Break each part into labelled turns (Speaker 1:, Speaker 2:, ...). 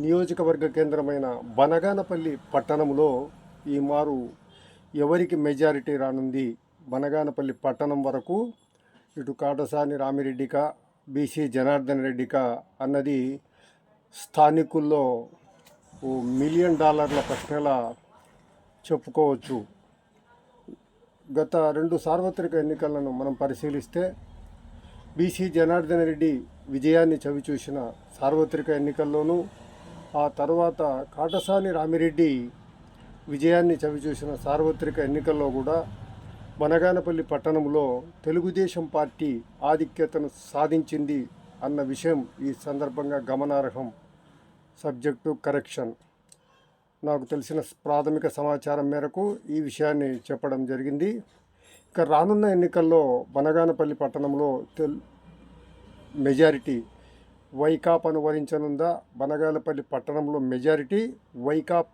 Speaker 1: నియోజకవర్గ కేంద్రమైన బనగానపల్లి పట్టణంలో ఈ మారు ఎవరికి మెజారిటీ రానుంది? బనగానపల్లి పట్టణం వరకు ఇటు కాటసాని రామిరెడ్డిక బీసీ జనార్దన్ రెడ్డిక అన్నది స్థానికుల్లో ఓ మిలియన్ డాలర్ల ప్రశ్నలా చెప్పుకోవచ్చు. గత రెండు సార్వత్రిక ఎన్నికలను మనం పరిశీలిస్తే బీసీ జనార్దన్ రెడ్డి విజయాన్ని చవిచూసిన సార్వత్రిక ఎన్నికల్లోనూ ఆ తర్వాత కాటసాని రామిరెడ్డి విజయాన్ని చవిచూసిన సార్వత్రిక ఎన్నికల్లో కూడా బనగానపల్లి పట్టణంలో తెలుగుదేశం పార్టీ ఆధిక్యతను సాధించింది అన్న విషయం ఈ సందర్భంగా గమనార్హం. Subject correction. నాకు తెలిసిన ప్రాథమిక సమాచారం మేరకు ఈ విషయాన్ని చెప్పడం జరిగింది. ఇక రానున్న ఎన్నికల్లో బనగానపల్లి పట్టణంలో తెల్ మెజారిటీ వైకాపాను వరించనుందా బనగాలపల్లి పట్టణంలో మెజారిటీ వైకాప్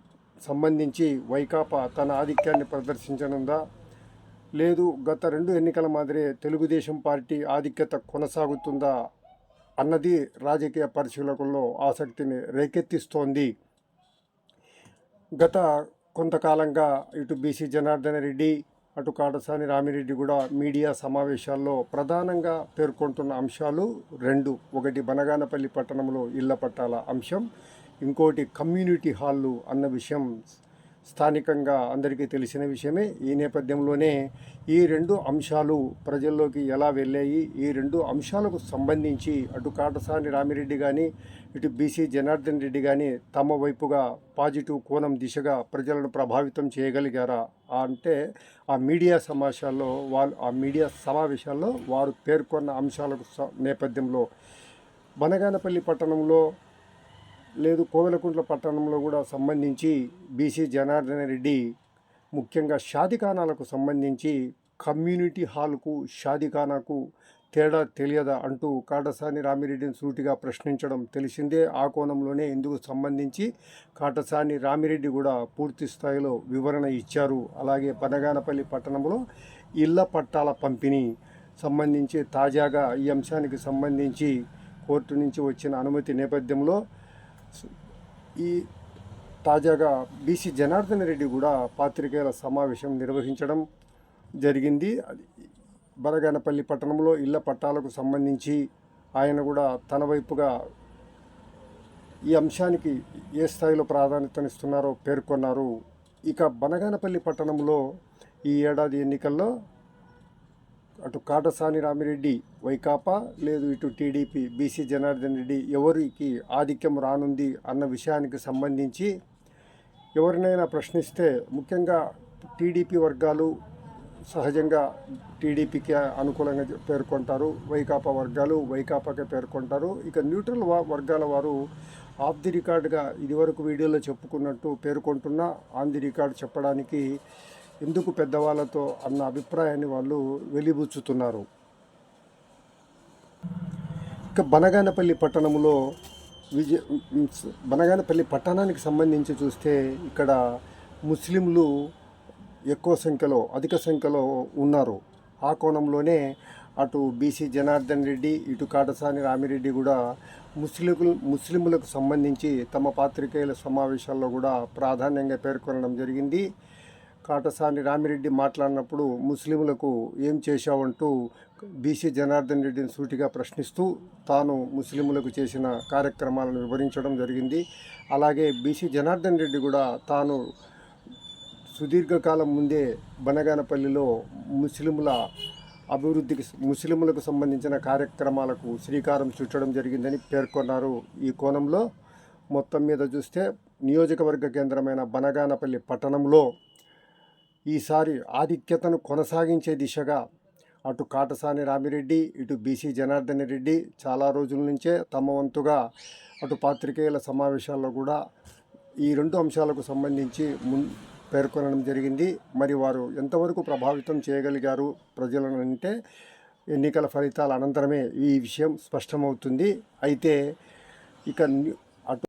Speaker 1: సంబంధించి వైకాపా తన ఆధిక్యాన్ని ప్రదర్శించనుందా? లేదు గత రెండు ఎన్నికల మాదిరే తెలుగుదేశం పార్టీ ఆధిక్యత కొనసాగుతుందా అన్నది రాజకీయ పరిశీలకుల్లో ఆసక్తిని రేకెత్తిస్తోంది. గత కొంతకాలంగా ఇటు బీసీ జనార్దన రెడ్డి అటు కాటసాని రామిరెడ్డి కూడా మీడియా సమావేశాల్లో ప్రధానంగా పేర్కొంటున్న అంశాలు రెండు. ఒకటి బనగానపల్లి పట్టణంలో ఇళ్ళ పట్టాల అంశం. ఇంకోటి కమ్యూనిటీ హాళ్ళు అన్న విషయం స్థానికంగా అందరికీ తెలిసిన విషయమే. ఈ నేపథ్యంలోనే ఈ రెండు అంశాలు ప్రజల్లోకి ఎలా వెళ్ళాయి ఈ రెండు అంశాలకు సంబంధించి అటు కాటసాని రామిరెడ్డి కానీ ఇటు బీసీ జనార్దన్ రెడ్డి కానీ తమ వైపుగా పాజిటివ్ కోణం దిశగా ప్రజలను ప్రభావితం చేయగలిగారా అంటే ఆ మీడియా సమావేశాల్లో వాళ్ళు ఆ మీడియా సమావేశాల్లో వారు పేర్కొన్న అంశాలకు స- నేపథ్యంలో. బనగానపల్లి పట్టణంలో లేదు కోవెలకుంట్ల పట్టణంలో కూడా సంబంధించి బీసీ జనార్దన రెడ్డి ముఖ్యంగా షాదిఖానాలకు సంబంధించి కమ్యూనిటీ హాల్కు షాదిఖానాకు తేడా తెలియదా అంటూ కాటసాని రామిరెడ్డిని సూటిగా ప్రశ్నించడం తెలిసిందే. ఆ కోణంలోనే ఇందుకు సంబంధించి కాటసాని రామిరెడ్డి కూడా పూర్తి స్థాయిలో వివరణ ఇచ్చారు. అలాగే పనగానపల్లి పట్టణంలో ఇళ్ళ పట్టాల పంపిణీ సంబంధించి తాజాగా ఈ అంశానికి సంబంధించి కోర్టు నుంచి వచ్చిన అనుమతి నేపథ్యంలో ఈ తాజాగా బీసీ జనార్దన్ రెడ్డి కూడా పాత్రికేయుల సమావేశం నిర్వహించడం జరిగింది. అది బరగానపల్లి పట్టణంలో ఇళ్ళ పట్టాలకు సంబంధించి ఆయన కూడా తన వైపుగా ఈ అంశానికి ఏ స్థాయిలో ప్రాధాన్యతనిస్తున్నారో పేర్కొన్నారు. ఇక బనగానపల్లి పట్టణంలో ఈ ఏడాది ఎన్నికల్లో అటు కాటసాని రామిరెడ్డి వైకాపా లేదు ఇటు టీడీపీ బీసీ జనార్దన్ రెడ్డి ఎవరికి ఆధిక్యం రానుంది అన్న విషయానికి సంబంధించి ఎవరినైనా ప్రశ్నిస్తే ముఖ్యంగా టీడీపీ వర్గాలు సహజంగా టీడీపీకి అనుకూలంగా పేర్కొంటారు వైకాపా వర్గాలు వైకాపాకే పేర్కొంటారు. ఇక న్యూట్రల్ వర్గాల వారు ఆఫ్ ది రికార్డ్గా ఇదివరకు వీడియోలో చెప్పుకున్నట్టు పేర్కొంటున్నా ఆన్ ది రికార్డ్ చెప్పడానికి ఎందుకు పెద్దవాళ్ళతో అన్న అభిప్రాయాన్ని వాళ్ళు వెలిబుచ్చుతున్నారు. ఇక బనగానపల్లి పట్టణంలో విజయ బనగానపల్లి పట్టణానికి సంబంధించి చూస్తే ఇక్కడ ముస్లింలు ఎక్కువ సంఖ్యలో అధిక సంఖ్యలో ఉన్నారు. ఆ కోణంలోనే అటు బీసీ జనార్దన్ రెడ్డి ఇటు కాటసాని రామిరెడ్డి కూడా ముస్లింలు ముస్లింలకు సంబంధించి తమ పాత్రికేయుల సమావేశాల్లో కూడా ప్రాధాన్యంగా పేర్కొనడం జరిగింది. కాటసాని రామిరెడ్డి మాట్లాడినప్పుడు ముస్లింలకు ఏం చేశావంటూ బీసీ జనార్దన్ రెడ్డిని సూటిగా ప్రశ్నిస్తూ తాను ముస్లింలకు చేసిన కార్యక్రమాలను వివరించడం జరిగింది. అలాగే బీసీ జనార్దన్ రెడ్డి కూడా తాను సుదీర్ఘకాలం ముందే బనగానపల్లిలో ముస్లింల అభివృద్ధికి ముస్లింలకు సంబంధించిన కార్యక్రమాలకు శ్రీకారం చుట్టడం జరిగిందని పేర్కొన్నారు. ఈ కోణంలో మొత్తం మీద చూస్తే నియోజకవర్గ కేంద్రమైన బనగానపల్లి పట్టణంలో ఈసారి ఆధిక్యతను కొనసాగించే దిశగా అటు కాటసాని రామిరెడ్డి ఇటు బీసీ జనార్దన్ రెడ్డి చాలా రోజుల నుంచే తమ వంతుగా అటు పాత్రికేయుల సమావేశాల్లో కూడా ఈ రెండు అంశాలకు సంబంధించి మున్ పేర్కొనడం జరిగింది. మరి వారు ఎంతవరకు ప్రభావితం చేయగలిగారు ప్రజలను అంటే ఎన్నికల ఫలితాల అనంతరమే ఈ విషయం స్పష్టమవుతుంది. అయితే ఇక అటు